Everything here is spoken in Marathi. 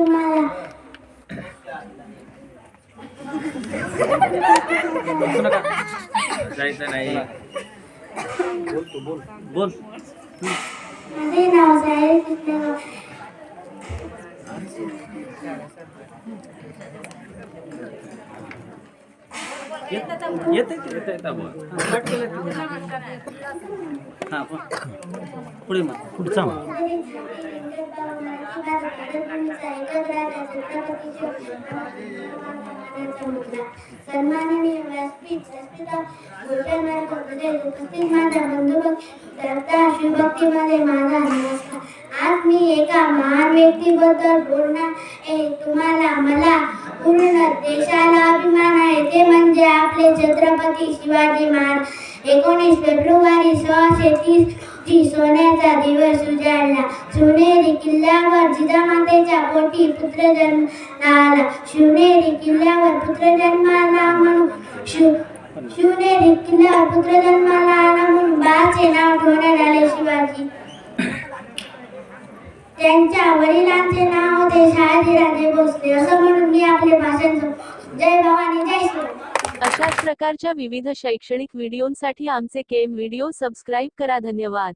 तुम्हाला. बसू नका. जायचं नाही बोल तू बोल. बोल. माझे नाव जाहीर येते येते हां पुढे मग. पुढचा सन्माननीय व्यासपीठ व्यासपीठावर बोलताना पद्धतीत उपस्थित माझा बंधू करता शिवभक्तीमध्ये माझा नमस्कार आज मी एका महान व्यक्तीबद्दल बोलणार. आहे तुम्हाला मला पूर्ण देशाला अभिमान आहे. ते म्हणजे आपले छत्रपती शिवाजी महाराज. एकोणीस फेब्रुवारी सोळाशे तीस ची सोन्याचा दिवस उजाडला सुनेरी किल्ल्यावर जिजामातेच्या पोटी पुत्र जन्माला आला शिवनेरी किल्ल्यावर पुत्र जन्माला म्हणून शिव शिवनेरी किल्ल्यावर पुत्र जन्माला आला म्हणून बाळाचे नाव ठेवण्यात आले शिवाजी. त्यांच्या वडिलांचे नाव होते शहाजीराजे भोसले असं म्हणून मी आपले भाषण जय भवानी जय श्री अशाच प्रकारच्या विविध शैक्षणिक व्हिडिओंसाठी आमचे केम व्हिडिओ सबस्क्राईब करा. धन्यवाद.